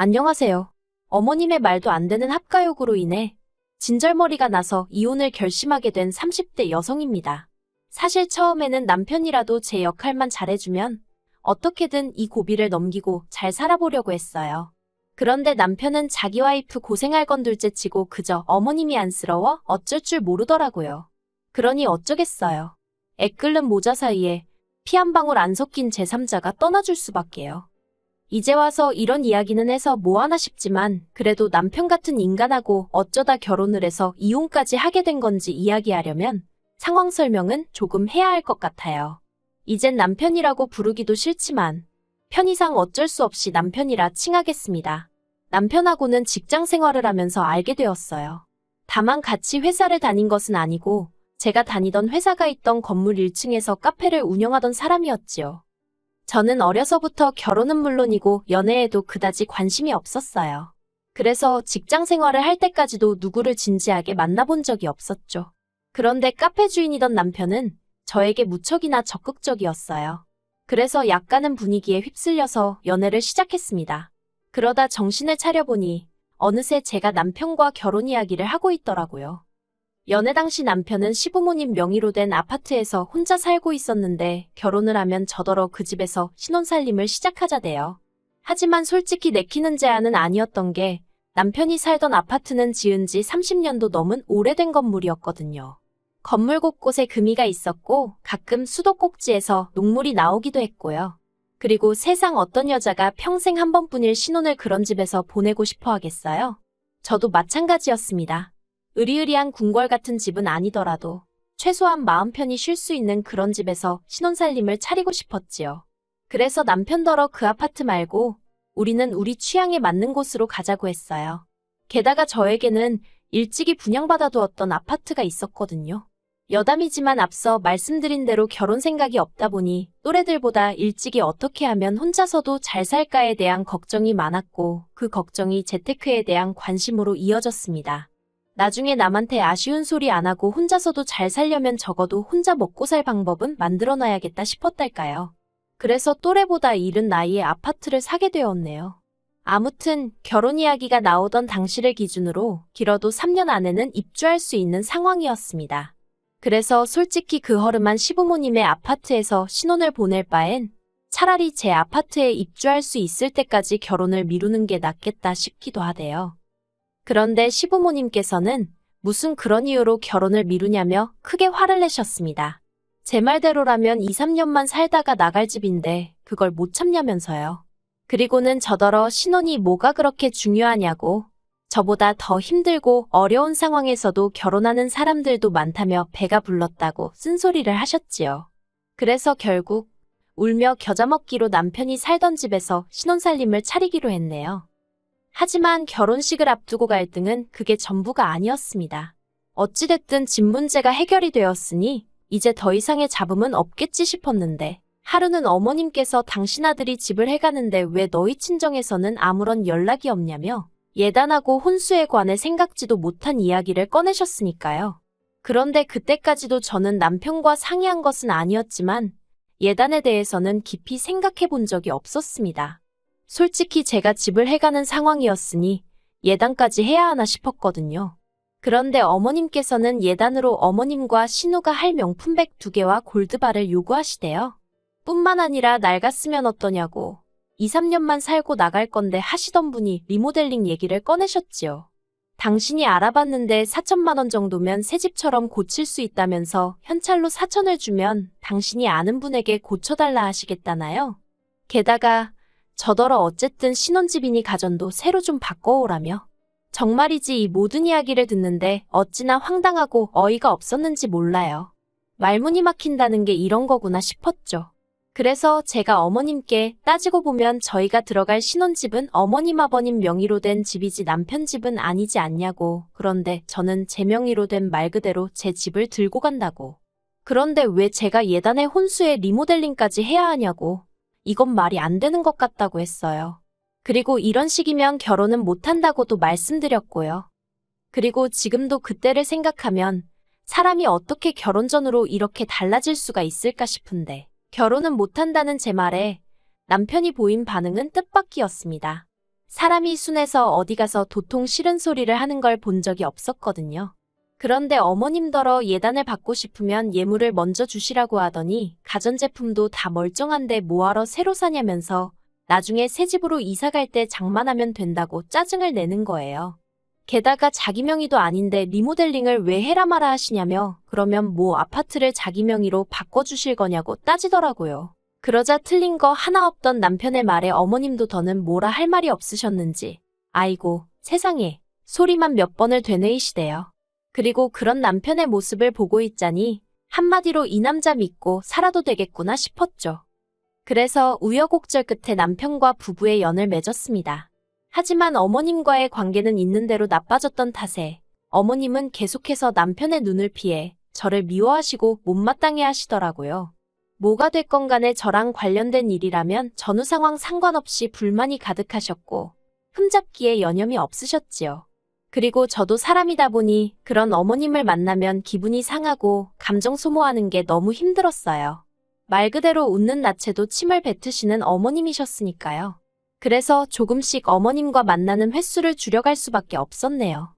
안녕하세요. 어머님의 말도 안 되는 합가욕으로 인해 진절머리가 나서 이혼을 결심하게 된 30대 여성입니다. 사실 처음에는 남편이라도 제 역할만 잘해주면 어떻게든 이 고비를 넘기고 잘 살아보려고 했어요. 그런데 남편은 자기 와이프 고생할 건 둘째치고 그저 어머님이 안쓰러워 어쩔 줄 모르더라고요. 그러니 어쩌겠어요. 애 끓는 모자 사이에 피 한 방울 안 섞인 제3자가 떠나줄 수밖에요. 이제 와서 이런 이야기는 해서 뭐하나 싶지만 그래도 남편 같은 인간하고 어쩌다 결혼을 해서 이혼까지 하게 된 건지 이야기하려면 상황 설명은 조금 해야 할 것 같아요. 이젠 남편이라고 부르기도 싫지만 편의상 어쩔 수 없이 남편이라 칭하겠습니다. 남편하고는 직장 생활을 하면서 알게 되었어요. 다만 같이 회사를 다닌 것은 아니고 제가 다니던 회사가 있던 건물 1층에서 카페를 운영하던 사람이었지요. 저는 어려서부터 결혼은 물론이고 연애에도 그다지 관심이 없었어요. 그래서 직장 생활을 할 때까지도 누구를 진지하게 만나본 적이 없었죠. 그런데 카페 주인이던 남편은 저에게 무척이나 적극적이었어요. 그래서 약간은 분위기에 휩쓸려서 연애를 시작했습니다. 그러다 정신을 차려보니 어느새 제가 남편과 결혼 이야기를 하고 있더라고요. 연애 당시 남편은 시부모님 명의로 된 아파트에서 혼자 살고 있었는데 결혼을 하면 저더러 그 집에서 신혼살림을 시작하자대요. 하지만 솔직히 내키는 제안은 아니었던 게 남편이 살던 아파트는 지은 지 30년도 넘은 오래된 건물이었거든요. 건물 곳곳에 금이가 있었고 가끔 수도꼭지에서 녹물이 나오기도 했고요. 그리고 세상 어떤 여자가 평생 한 번뿐일 신혼을 그런 집에서 보내고 싶어 하겠어요? 저도 마찬가지였습니다. 으리으리한 궁궐 같은 집은 아니더라도 최소한 마음 편히 쉴 수 있는 그런 집에서 신혼살림을 차리고 싶었지요. 그래서 남편더러 그 아파트 말고 우리는 우리 취향에 맞는 곳으로 가자고 했어요. 게다가 저에게는 일찍이 분양받아 두었던 아파트가 있었거든요. 여담이지만 앞서 말씀드린 대로 결혼 생각이 없다 보니 또래들보다 일찍이 어떻게 하면 혼자서도 잘 살까에 대한 걱정이 많았고 그 걱정이 재테크에 대한 관심으로 이어졌습니다. 나중에 남한테 아쉬운 소리 안 하고 혼자서도 잘 살려면 적어도 혼자 먹고 살 방법은 만들어놔야겠다 싶었달까요. 그래서 또래보다 이른 나이에 아파트를 사게 되었네요. 아무튼 결혼 이야기가 나오던 당시를 기준으로 길어도 3년 안에는 입주할 수 있는 상황이었습니다. 그래서 솔직히 그 허름한 시부모님의 아파트에서 신혼을 보낼 바엔 차라리 제 아파트에 입주할 수 있을 때까지 결혼을 미루는 게 낫겠다 싶기도 하대요. 그런데 시부모님께서는 무슨 그런 이유로 결혼을 미루냐며 크게 화를 내셨습니다. 제 말대로라면 2, 3년만 살다가 나갈 집인데 그걸 못 참냐면서요. 그리고는 저더러 신혼이 뭐가 그렇게 중요하냐고 저보다 더 힘들고 어려운 상황에서도 결혼하는 사람들도 많다며 배가 불렀다고 쓴소리를 하셨지요. 그래서 결국 울며 겨자 먹기로 남편이 살던 집에서 신혼살림을 차리기로 했네요. 하지만 결혼식을 앞두고 갈등은 그게 전부가 아니었습니다. 어찌됐든 집 문제가 해결이 되었으니 이제 더 이상의 잡음은 없겠지 싶었는데 하루는 어머님께서 당신 아들이 집을 해가는데 왜 너희 친정에서는 아무런 연락이 없냐며 예단하고 혼수에 관해 생각지도 못한 이야기를 꺼내셨으니까요. 그런데 그때까지도 저는 남편과 상의한 것은 아니었지만 예단에 대해서는 깊이 생각해 본 적이 없었습니다. 솔직히 제가 집을 해가는 상황이었으니 예단까지 해야 하나 싶었거든요. 그런데 어머님께서는 예단으로 어머님과 신우가 할 명품백 두 개와 골드바를 요구하시대요. 뿐만 아니라 낡았으면 어떠냐고 2, 3년만 살고 나갈 건데 하시던 분이 리모델링 얘기를 꺼내셨지요. 당신이 알아봤는데 4천만 원 정도면 새 집처럼 고칠 수 있다면서 현찰로 4천을 주면 당신이 아는 분에게 고쳐달라 하시겠다나요? 게다가 저더러 어쨌든 신혼집이니 가전도 새로 좀 바꿔오라며. 정말이지 이 모든 이야기를 듣는데 어찌나 황당하고 어이가 없었는지 몰라요. 말문이 막힌다는 게 이런 거구나 싶었죠. 그래서 제가 어머님께 따지고 보면 저희가 들어갈 신혼집은 어머님 아버님 명의로 된 집이지 남편 집은 아니지 않냐고. 그런데 저는 제 명의로 된 말 그대로 제 집을 들고 간다고. 그런데 왜 제가 예단의 혼수에 리모델링까지 해야 하냐고. 이건 말이 안 되는 것 같다고 했어요. 그리고 이런 식이면 결혼은 못한다고도 말씀드렸고요. 그리고 지금도 그때를 생각하면 사람이 어떻게 결혼 전으로 이렇게 달라질 수가 있을까 싶은데. 결혼은 못한다는 제 말에 남편이 보인 반응은 뜻밖이었습니다. 사람이 순해서 어디 가서 도통 싫은 소리를 하는 걸 본 적이 없었거든요. 그런데 어머님더러 예단을 받고 싶으면 예물을 먼저 주시라고 하더니 가전제품도 다 멀쩡한데 뭐하러 새로 사냐면서 나중에 새 집으로 이사 갈 때 장만하면 된다고 짜증을 내는 거예요. 게다가 자기 명의도 아닌데 리모델링을 왜 해라 마라 하시냐며 그러면 뭐 아파트를 자기 명의로 바꿔주실 거냐고 따지더라고요. 그러자 틀린 거 하나 없던 남편의 말에 어머님도 더는 뭐라 할 말이 없으셨는지 아이고 세상에 소리만 몇 번을 되뇌이시대요. 그리고 그런 남편의 모습을 보고 있자니 한마디로 이 남자 믿고 살아도 되겠구나 싶었죠. 그래서 우여곡절 끝에 남편과 부부의 연을 맺었습니다. 하지만 어머님과의 관계는 있는 대로 나빠졌던 탓에 어머님은 계속해서 남편의 눈을 피해 저를 미워하시고 못마땅해 하시더라고요. 뭐가 됐건 간에 저랑 관련된 일이라면 전후 상황 상관없이 불만이 가득하셨고 흠잡기에 여념이 없으셨지요. 그리고 저도 사람이다 보니 그런 어머님을 만나면 기분이 상하고 감정 소모하는 게 너무 힘들었어요. 말 그대로 웃는 나체도 침을 뱉으시는 어머님이셨으니까요. 그래서 조금씩 어머님과 만나는 횟수를 줄여갈 수밖에 없었네요.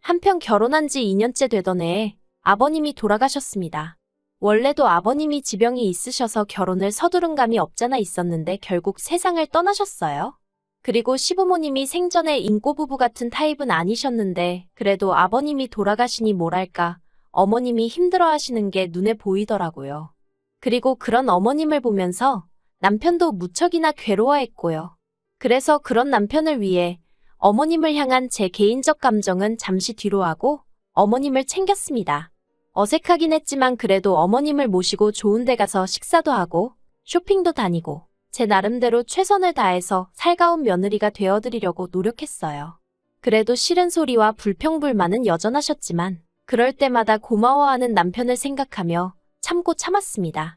한편 결혼한 지 2년째 되던 해에 아버님이 돌아가셨습니다. 원래도 아버님이 지병이 있으셔서 결혼을 서두른 감이 없잖아 있었는데 결국 세상을 떠나셨어요. 그리고 시부모님이 생전에 인꼬부부 같은 타입은 아니셨는데 그래도 아버님이 돌아가시니 뭐랄까 어머님이 힘들어 하시는 게 눈에 보이더라고요. 그리고 그런 어머님을 보면서 남편도 무척이나 괴로워했고요. 그래서 그런 남편을 위해 어머님을 향한 제 개인적 감정은 잠시 뒤로 하고 어머님을 챙겼습니다. 어색하긴 했지만 그래도 어머님을 모시고 좋은 데 가서 식사도 하고 쇼핑도 다니고 제 나름대로 최선을 다해서 살가운 며느리가 되어드리려고 노력했어요. 그래도 싫은 소리와 불평불만은 여전하셨지만 그럴 때마다 고마워하는 남편을 생각하며 참고 참았습니다.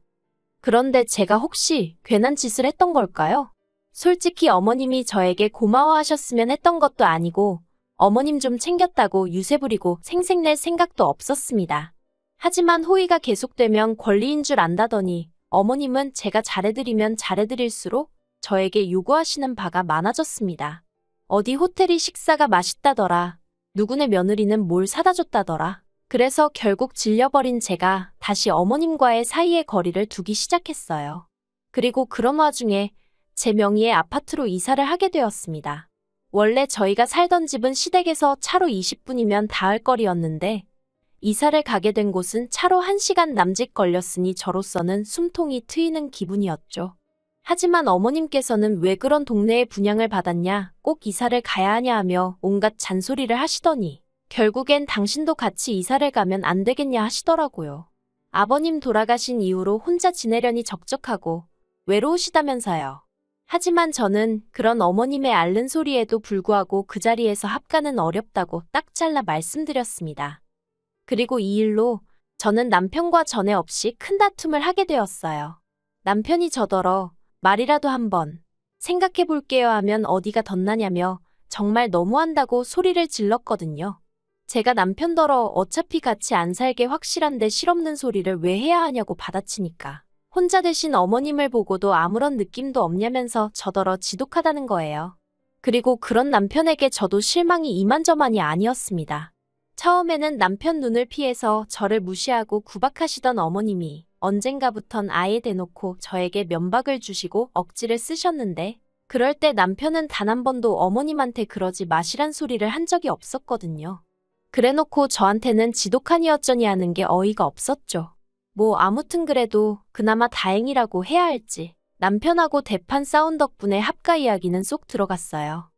그런데 제가 혹시 괜한 짓을 했던 걸까요? 솔직히 어머님이 저에게 고마워하셨으면 했던 것도 아니고 어머님 좀 챙겼다고 유세 부리고 생색낼 생각도 없었습니다. 하지만 호의가 계속되면 권리인 줄 안다더니 어머님은 제가 잘해드리면 잘해드릴수록 저에게 요구하시는 바가 많아졌습니다. 어디 호텔이 식사가 맛있다더라. 누구네 며느리는 뭘 사다 줬다더라. 그래서 결국 질려버린 제가 다시 어머님과의 사이의 거리를 두기 시작했어요. 그리고 그런 와중에 제 명의의 아파트로 이사를 하게 되었습니다. 원래 저희가 살던 집은 시댁에서 차로 20분이면 닿을 거리였는데 이사를 가게 된 곳은 차로 1시간 남짓 걸렸으니 저로서는 숨통이 트이는 기분이었죠. 하지만 어머님께서는 왜 그런 동네에 분양을 받았냐, 꼭 이사를 가야 하냐 하며 온갖 잔소리를 하시더니 결국엔 당신도 같이 이사를 가면 안 되겠냐 하시더라고요. 아버님 돌아가신 이후로 혼자 지내려니 적적하고 외로우시다면서요. 하지만 저는 그런 어머님의 앓는 소리에도 불구하고 그 자리에서 합가는 어렵다고 딱 잘라 말씀드렸습니다. 그리고 이 일로 저는 남편과 전에 없이 큰 다툼을 하게 되었어요. 남편이 저더러 말이라도 한번 생각해 볼게요 하면 어디가 덧나냐며 정말 너무한다고 소리를 질렀거든요. 제가 남편더러 어차피 같이 안 살게 확실한데 실없는 소리를 왜 해야 하냐고 받아치니까. 혼자 되신 어머님을 보고도 아무런 느낌도 없냐면서 저더러 지독하다는 거예요. 그리고 그런 남편에게 저도 실망이 이만저만이 아니었습니다. 처음에는 남편 눈을 피해서 저를 무시하고 구박하시던 어머님이 언젠가부턴 아예 대놓고 저에게 면박을 주시고 억지를 쓰셨는데 그럴 때 남편은 단 한 번도 어머님한테 그러지 마시란 소리를 한 적이 없었거든요. 그래놓고 저한테는 지독하니 어쩌니 하는 게 어이가 없었죠. 뭐 아무튼 그래도 그나마 다행이라고 해야 할지 남편하고 대판 싸운 덕분에 합가 이야기는 쏙 들어갔어요.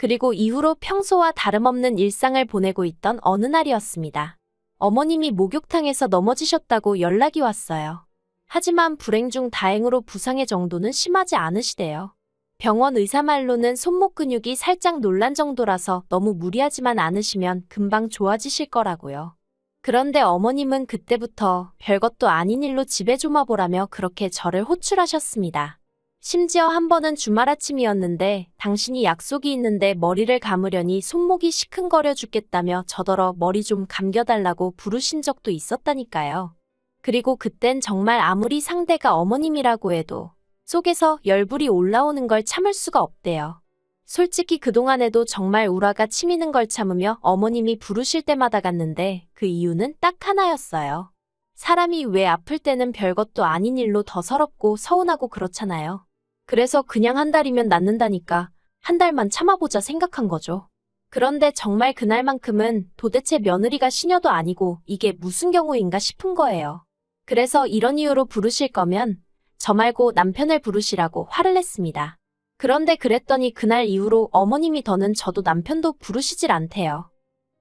그리고 이후로 평소와 다름없는 일상을 보내고 있던 어느 날이었습니다. 어머님이 목욕탕에서 넘어지셨다고 연락이 왔어요. 하지만 불행 중 다행으로 부상의 정도는 심하지 않으시대요. 병원 의사 말로는 손목 근육이 살짝 놀란 정도라서 너무 무리하지만 않으시면 금방 좋아지실 거라고요. 그런데 어머님은 그때부터 별것도 아닌 일로 집에 좀 와보라며 그렇게 저를 호출하셨습니다. 심지어 한 번은 주말 아침이었는데 당신이 약속이 있는데 머리를 감으려니 손목이 시큰거려 죽겠다며 저더러 머리 좀 감겨달라고 부르신 적도 있었다니까요. 그리고 그땐 정말 아무리 상대가 어머님이라고 해도 속에서 열불이 올라오는 걸 참을 수가 없대요. 솔직히 그동안에도 정말 우라가 치미는 걸 참으며 어머님이 부르실 때마다 갔는데 그 이유는 딱 하나였어요. 사람이 왜 아플 때는 별것도 아닌 일로 더 서럽고 서운하고 그렇잖아요. 그래서 그냥 한 달이면 낫는다니까 한 달만 참아보자 생각한 거죠. 그런데 정말 그날만큼은 도대체 며느리가 시녀도 아니고 이게 무슨 경우인가 싶은 거예요. 그래서 이런 이유로 부르실 거면 저 말고 남편을 부르시라고 화를 냈습니다. 그런데 그랬더니 그날 이후로 어머님이 더는 저도 남편도 부르시질 않대요.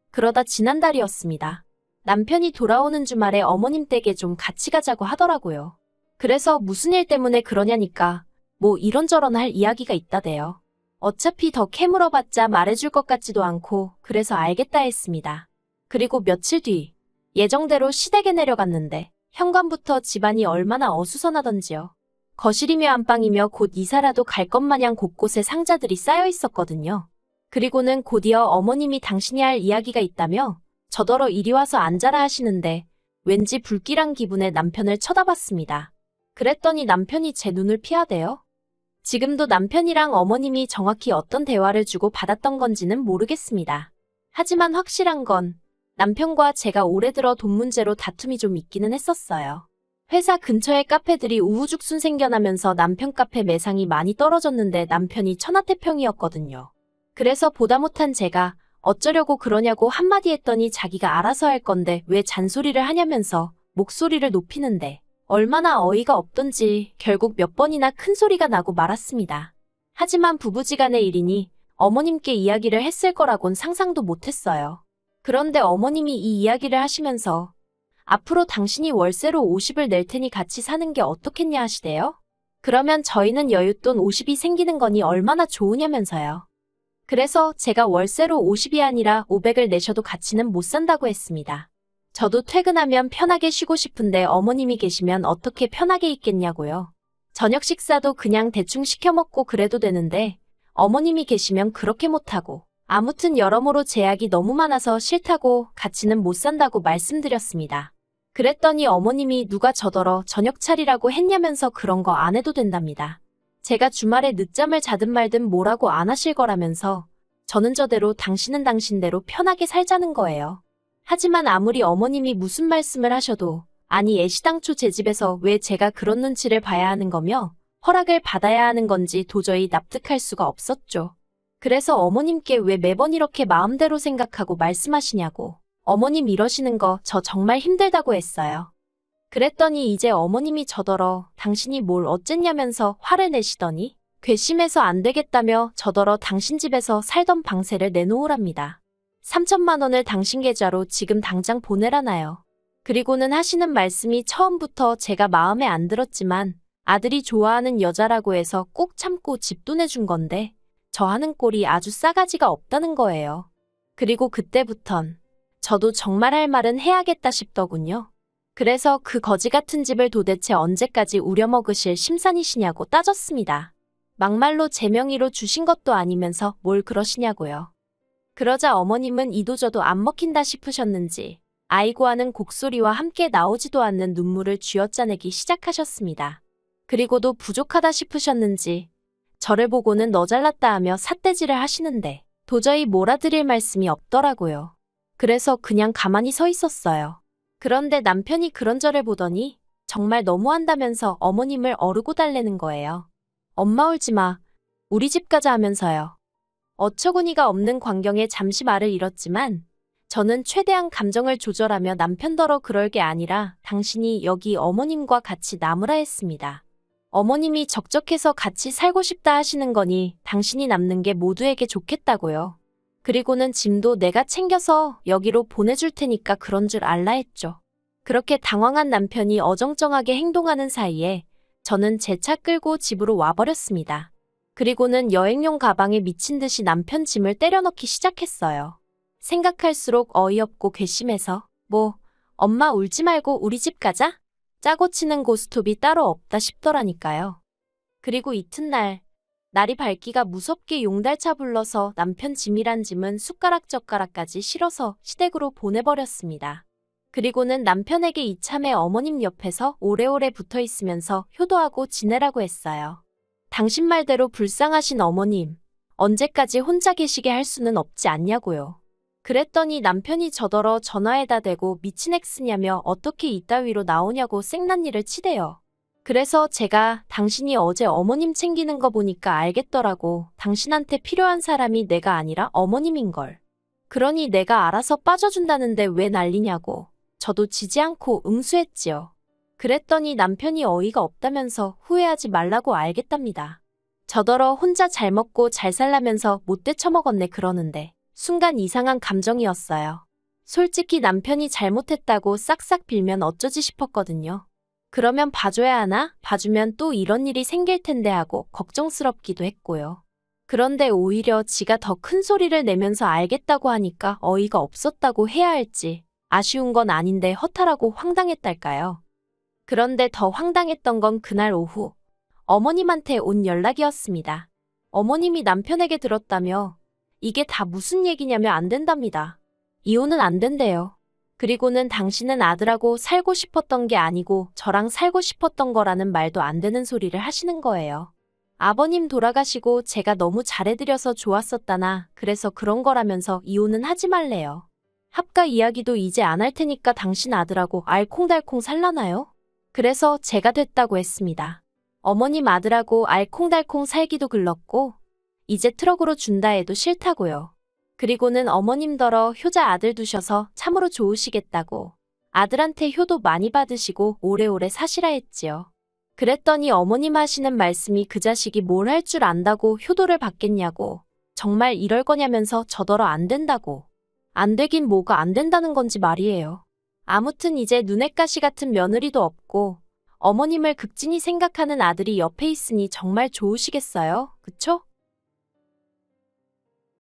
그러다 지난달이었습니다. 남편이 돌아오는 주말에 어머님 댁에 좀 같이 가자고 하더라고요. 그래서 무슨 일 때문에 그러냐니까 뭐 이런저런 할 이야기가 있다대요. 어차피 더 캐물어봤자 말해줄 것 같지도 않고 그래서 알겠다 했습니다. 그리고 며칠 뒤 예정대로 시댁에 내려갔는데 현관부터 집안이 얼마나 어수선하던지요. 거실이며 안방이며 곧 이사라도 갈 것 마냥 곳곳에 상자들이 쌓여 있었거든요. 그리고는 곧이어 어머님이 당신이 할 이야기가 있다며 저더러 이리 와서 앉아라 하시는데 왠지 불길한 기분에 남편을 쳐다봤습니다. 그랬더니 남편이 제 눈을 피하대요. 지금도 남편이랑 어머님이 정확히 어떤 대화를 주고 받았던 건지는 모르겠습니다. 하지만 확실한 건 남편과 제가 올해 들어 돈 문제로 다툼이 좀 있기는 했었어요. 회사 근처에 카페들이 우후죽순 생겨나면서 남편 카페 매상이 많이 떨어졌는데 남편이 천하태평이었거든요. 그래서 보다 못한 제가 어쩌려고 그러냐고 한마디 했더니 자기가 알아서 할 건데 왜 잔소리를 하냐면서 목소리를 높이는데 얼마나 어이가 없던지 결국 몇 번이나 큰 소리가 나고 말았습니다. 하지만 부부지간의 일이니 어머님께 이야기를 했을 거라곤 상상도 못했어요. 그런데 어머님이 이 이야기를 하시면서 앞으로 당신이 월세로 50을 낼 테니 같이 사는 게 어떻겠냐 하시대요? 그러면 저희는 여윳돈 50이 생기는 거니 얼마나 좋으냐면서요. 그래서 제가 월세로 50이 아니라 500을 내셔도 같이는 못 산다고 했습니다. 저도 퇴근하면 편하게 쉬고 싶은데 어머님이 계시면 어떻게 편하게 있겠냐고요. 저녁 식사도 그냥 대충 시켜 먹고 그래도 되는데 어머님이 계시면 그렇게 못하고 아무튼 여러모로 제약이 너무 많아서 싫다고 같이는 못 산다고 말씀드렸습니다. 그랬더니 어머님이 누가 저더러 저녁 차리라고 했냐면서 그런 거 안 해도 된답니다. 제가 주말에 늦잠을 자든 말든 뭐라고 안 하실 거라면서 저는 저대로 당신은 당신대로 편하게 살자는 거예요. 하지만 아무리 어머님이 무슨 말씀을 하셔도 아니 애시당초 제 집에서 왜 제가 그런 눈치를 봐야 하는 거며 허락을 받아야 하는 건지 도저히 납득할 수가 없었죠. 그래서 어머님께 왜 매번 이렇게 마음대로 생각하고 말씀하시냐고 어머님 이러시는 거 저 정말 힘들다고 했어요. 그랬더니 이제 어머님이 저더러 당신이 뭘 어쨌냐면서 화를 내시더니 괘씸해서 안 되겠다며 저더러 당신 집에서 살던 방세를 내놓으랍니다. 3천만 원을 당신 계좌로 지금 당장 보내라나요. 그리고는 하시는 말씀이 처음부터 제가 마음에 안 들었지만 아들이 좋아하는 여자라고 해서 꼭 참고 집도 내준 건데 저 하는 꼴이 아주 싸가지가 없다는 거예요. 그리고 그때부턴 저도 정말 할 말은 해야겠다 싶더군요. 그래서 그 거지 같은 집을 도대체 언제까지 우려먹으실 심산이시냐고 따졌습니다. 막말로 제 명의로 주신 것도 아니면서 뭘 그러시냐고요. 그러자 어머님은 이도저도 안 먹힌다 싶으셨는지 아이고 하는 곡소리와 함께 나오지도 않는 눈물을 쥐어짜내기 시작하셨습니다. 그리고도 부족하다 싶으셨는지 저를 보고는 너 잘났다 하며 삿대질을 하시는데 도저히 몰아드릴 말씀이 없더라고요. 그래서 그냥 가만히 서 있었어요. 그런데 남편이 그런 저를 보더니 정말 너무한다면서 어머님을 어르고 달래는 거예요. 엄마 울지 마. 우리 집 가자 하면서요. 어처구니가 없는 광경에 잠시 말을 잃었지만 저는 최대한 감정을 조절하며 남편더러 그럴 게 아니라 당신이 여기 어머님과 같이 남으라 했습니다. 어머님이 적적해서 같이 살고 싶다 하시는 거니 당신이 남는 게 모두에게 좋겠다고요. 그리고는 짐도 내가 챙겨서 여기로 보내줄 테니까 그런 줄 알라 했죠. 그렇게 당황한 남편이 어정쩡하게 행동하는 사이에 저는 제 차 끌고 집으로 와버렸습니다. 그리고는 여행용 가방에 미친 듯이 남편 짐을 때려넣기 시작했어요. 생각할수록 어이없고 괘씸해서 뭐 엄마 울지 말고 우리 집 가자? 짜고 치는 고스톱이 따로 없다 싶더라니까요. 그리고 이튿날 날이 밝기가 무섭게 용달차 불러서 남편 짐이란 짐은 숟가락젓가락까지 실어서 시댁으로 보내버렸습니다. 그리고는 남편에게 이참에 어머님 옆에서 오래오래 붙어 있으면서 효도하고 지내라고 했어요. 당신 말대로 불쌍하신 어머님. 언제까지 혼자 계시게 할 수는 없지 않냐고요. 그랬더니 남편이 저더러 전화에다 대고 미친 엑스냐며 어떻게 이따위로 나오냐고 생난리를 치대요. 그래서 제가 당신이 어제 어머님 챙기는 거 보니까 알겠더라고. 당신한테 필요한 사람이 내가 아니라 어머님인 걸. 그러니 내가 알아서 빠져준다는데 왜 난리냐고. 저도 지지 않고 응수했지요. 그랬더니 남편이 어이가 없다면서 후회하지 말라고 알겠답니다. 저더러 혼자 잘 먹고 잘 살라면서 못돼 처먹었네 그러는데 순간 이상한 감정이었어요. 솔직히 남편이 잘못했다고 싹싹 빌면 어쩌지 싶었거든요. 그러면 봐줘야 하나? 봐주면 또 이런 일이 생길 텐데 하고 걱정스럽기도 했고요. 그런데 오히려 지가 더 큰 소리를 내면서 알겠다고 하니까 어이가 없었다고 해야 할지 아쉬운 건 아닌데 허탈하고 황당했달까요. 그런데 더 황당했던 건 그날 오후 어머님한테 온 연락이었습니다. 어머님이 남편에게 들었다며 이게 다 무슨 얘기냐며 안 된답니다. 이혼은 안 된대요. 그리고는 당신은 아들하고 살고 싶었던 게 아니고 저랑 살고 싶었던 거라는 말도 안 되는 소리를 하시는 거예요. 아버님 돌아가시고 제가 너무 잘해드려서 좋았었다나 그래서 그런 거라면서 이혼은 하지 말래요. 합가 이야기도 이제 안 할 테니까 당신 아들하고 알콩달콩 살라나요? 그래서 제가 됐다고 했습니다. 어머님 아들하고 알콩달콩 살기도 글렀고 이제 트럭으로 준다 해도 싫다고요. 그리고는 어머님더러 효자 아들 두셔서 참으로 좋으시겠다고 아들한테 효도 많이 받으시고 오래오래 사시라 했지요. 그랬더니 어머님 하시는 말씀이 그 자식이 뭘 할 줄 안다고 효도를 받겠냐고 정말 이럴 거냐면서 저더러 안 된다고 안 되긴 뭐가 안 된다는 건지 말이에요. 아무튼 이제 눈엣 가시 같은 며느리도 없고 어머님을 극진히 생각하는 아들이 옆에 있으니 정말 좋으시겠어요? 그쵸?